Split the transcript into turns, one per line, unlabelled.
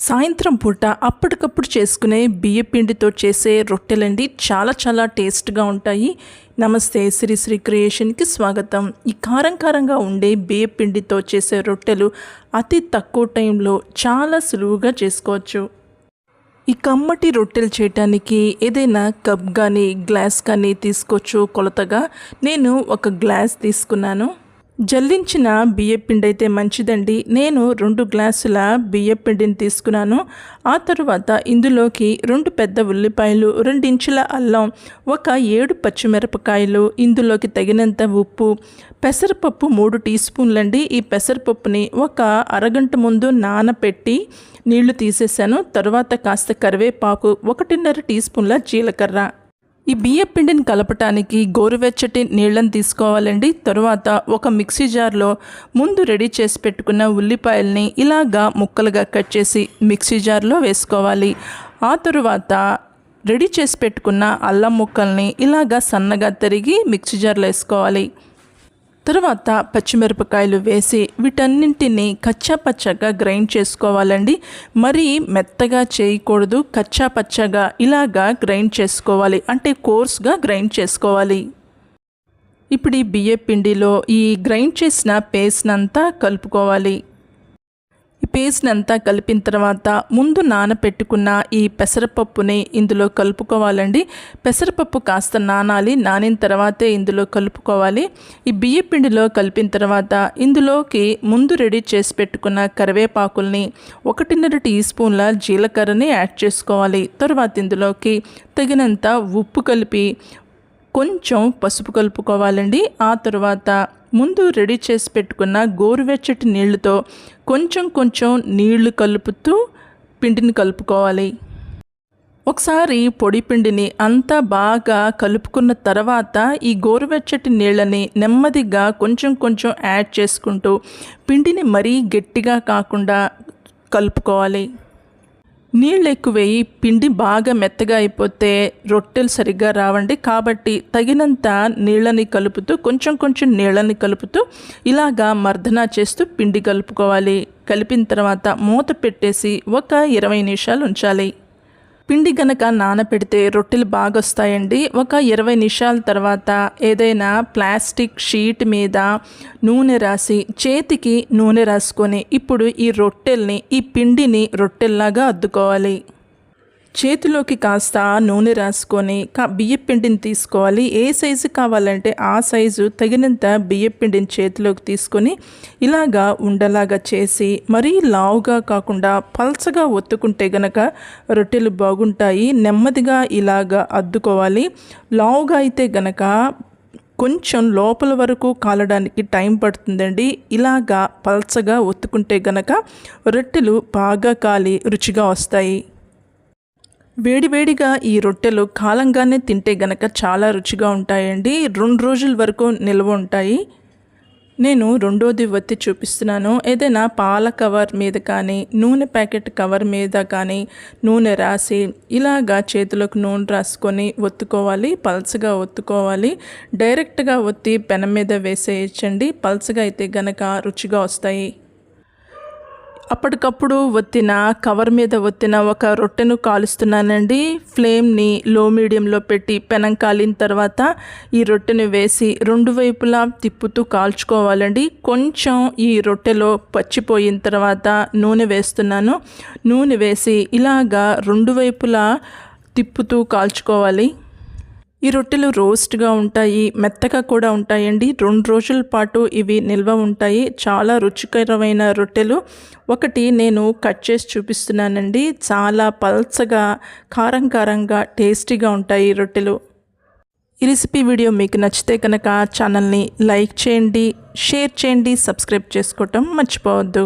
సాయంత్రం పూట అప్పటికప్పుడు చేసుకునే బియ్యపిండితో చేసే రొట్టెలండి చాలా చాలా టేస్ట్గా ఉంటాయి. నమస్తే శ్రీ శ్రీ క్రియేషన్కి స్వాగతం. ఈ కారం కారంగా ఉండే బియ్యపిండితో చేసే రొట్టెలు అతి తక్కువ టైంలో చాలా సులువుగా చేసుకోవచ్చు. ఈ కమ్మటి రొట్టెలు చేయటానికి ఏదైనా కప్ కానీ గ్లాస్ కానీ తీసుకోవచ్చు కొలతగా. నేను ఒక గ్లాస్ తీసుకున్నాను. జల్లించిన బియ్యపిండి అయితే మంచిదండి. నేను రెండు గ్లాసుల బియ్యపిండిని తీసుకున్నాను. ఆ తరువాత ఇందులోకి రెండు పెద్ద ఉల్లిపాయలు రెండించుల అల్లం ఒక ఏడు పచ్చిమిరపకాయలు ఇందులోకి తగినంత ఉప్పు పెసరపప్పు మూడు టీ స్పూన్లండి. ఈ పెసరపప్పుని ఒక అరగంట ముందు నానపెట్టి నీళ్ళు తీసేసాను తర్వాత కాస్త కరివేపాకు ఒకటిన్నర టీ స్పూన్ల జీలకర్ర. ఈ బియ్యం పిండిని కలపటానికి గోరువెచ్చటి నీళ్ళని తీసుకోవాలండి. తరువాత ఒక మిక్సీ జార్లో ముందు రెడీ చేసి పెట్టుకున్న ఉల్లిపాయల్ని ఇలాగా ముక్కలుగా కట్ చేసి మిక్సీ జార్లో వేసుకోవాలి. ఆ తరువాత రెడీ చేసి పెట్టుకున్న అల్లం ముక్కల్ని ఇలాగా సన్నగా తరిగి మిక్సీ జార్లో వేసుకోవాలి. తర్వాత పచ్చిమిరపకాయలు వేసి వీటన్నింటినీ కచ్చా పచ్చగా గ్రైండ్ చేసుకోవాలండి. మరీ మెత్తగా చేయకూడదు. కచ్చా పచ్చగా ఇలాగా గ్రైండ్ చేసుకోవాలి. అంటే కోర్స్గా గ్రైండ్ చేసుకోవాలి. ఇప్పుడు ఈ బియ్య పిండిలో ఈ గ్రైండ్ చేసిన పేస్ట్నంతా కలుపుకోవాలి. పేస్ట్ని అంతా కలిపిన తర్వాత ముందు నానపెట్టుకున్న ఈ పెసరపప్పుని ఇందులో కలుపుకోవాలండి. పెసరపప్పు కాస్త నానాలి నానిన తర్వాతే ఇందులో కలుపుకోవాలి. ఈ బియ్య పిండిలో కలిపిన తర్వాత ఇందులోకి ముందు రెడీ చేసి పెట్టుకున్న కరివేపాకుల్ని ఒకటిన్నర టీ స్పూన్ల జీలకర్రని యాడ్ చేసుకోవాలి. తర్వాత ఇందులోకి తగినంత ఉప్పు కలిపి కొంచెం పసుపు కలుపుకోవాలండి. ఆ తర్వాత ముందు రెడీ చేసి పెట్టుకున్న గోరువెచ్చటి నీళ్ళతో కొంచెం కొంచెం నీళ్ళు కలుపుతూ పిండిని కలుపుకోవాలి. ఒకసారి పొడి పిండిని అంతా బాగా కలుపుకున్న తర్వాత ఈ గోరువెచ్చటి నీళ్ళని నెమ్మదిగా కొంచెం కొంచెం యాడ్ చేసుకుంటూ పిండిని మరీ గట్టిగా కాకుండా కలుపుకోవాలి. నీళ్ళు ఎక్కువేయి పిండి బాగా మెత్తగా అయిపోతే రొట్టెలు సరిగ్గా రావండి. కాబట్టి తగినంత నీళ్ళని కలుపుతూ కొంచెం కొంచెం నీళ్ళని కలుపుతూ ఇలాగా మర్దన చేస్తూ పిండి కలుపుకోవాలి. కలిపిన తర్వాత మూత పెట్టేసి ఒక ఇరవై నిమిషాలు ఉంచాలి. పిండి గనక నానపెడితే రొట్టెలు బాగా వస్తాయండి ఒక ఇరవై నిమిషాల తర్వాత ఏదైనా ప్లాస్టిక్ షీట్ మీద నూనె రాసి చేతికి నూనె రాసుకొని ఇప్పుడు ఈ రొట్టెల్ని ఈ పిండిని రొట్టెల్లాగా అద్దుకోవాలి. చేతిలోకి కాస్త నూనె రాసుకొని కా బియ్యపిండిని తీసుకోవాలి. ఏ సైజు కావాలంటే ఆ సైజు తగినంత బియ్యపిండిని చేతిలోకి తీసుకొని ఇలాగా ఉండలాగా చేసి మరీ లావుగా కాకుండా పల్చగా ఒత్తుకుంటే గనక రొట్టెలు బాగుంటాయి. నెమ్మదిగా ఇలాగా అద్దుకోవాలి. లావుగా అయితే గనక కొంచెం లోపల వరకు కాలడానికి టైం పడుతుందండి. ఇలాగా పల్చగా ఒత్తుకుంటే గనక రొట్టెలు బాగా కాలి రుచిగా వస్తాయి. వేడివేడిగా ఈ రొట్టెలు కాలంగానే తింటే గనక చాలా రుచిగా ఉంటాయండి. రెండు రోజుల వరకు నిల్వ ఉంటాయి. నేను రెండోది వత్తి చూపిస్తున్నాను. ఏదైనా పాల కవర్ మీద కానీ నూనె ప్యాకెట్ కవర్ మీద కానీ నూనె రాసి ఇలాగా చేతులకు నూనె రాసుకొని ఒత్తుకోవాలి. పల్చగా ఒత్తుకోవాలి. డైరెక్ట్గా ఒత్తి పెనం మీద వేసేయచ్చండి. పల్చగా అయితే గనక రుచిగా వస్తాయి. అప్పటికప్పుడు ఒత్తిన కవర్ మీద ఒత్తిన ఒక రొట్టెను కాలుస్తున్నానండి. ఫ్లేమ్ని లో మీడియంలో పెట్టి పెనం కాలిన తర్వాత ఈ రొట్టెను వేసి రెండు వైపులా తిప్పుతూ కాల్చుకోవాలండి. కొంచెం ఈ రొట్టెలో పచ్చిపోయిన తర్వాత నూనె వేస్తున్నాను. నూనె వేసి ఇలాగా రెండు వైపులా తిప్పుతూ కాల్చుకోవాలి. ఈ రొట్టెలు రోస్ట్గా ఉంటాయి మెత్తగా కూడా ఉంటాయండి. రెండు రోజుల పాటు ఇవి నిల్వ ఉంటాయి. చాలా రుచికరమైన రొట్టెలు. ఒకటి నేను కట్ చేసి చూపిస్తున్నానండి. చాలా పల్చగా కారం కారంగా టేస్టీగా ఉంటాయి ఈ రొట్టెలు. ఈ రెసిపీ వీడియో మీకు నచ్చితే కనుక ఛానల్ని లైక్ చేయండి షేర్ చేయండి సబ్స్క్రైబ్ చేసుకోవటం మర్చిపోవద్దు.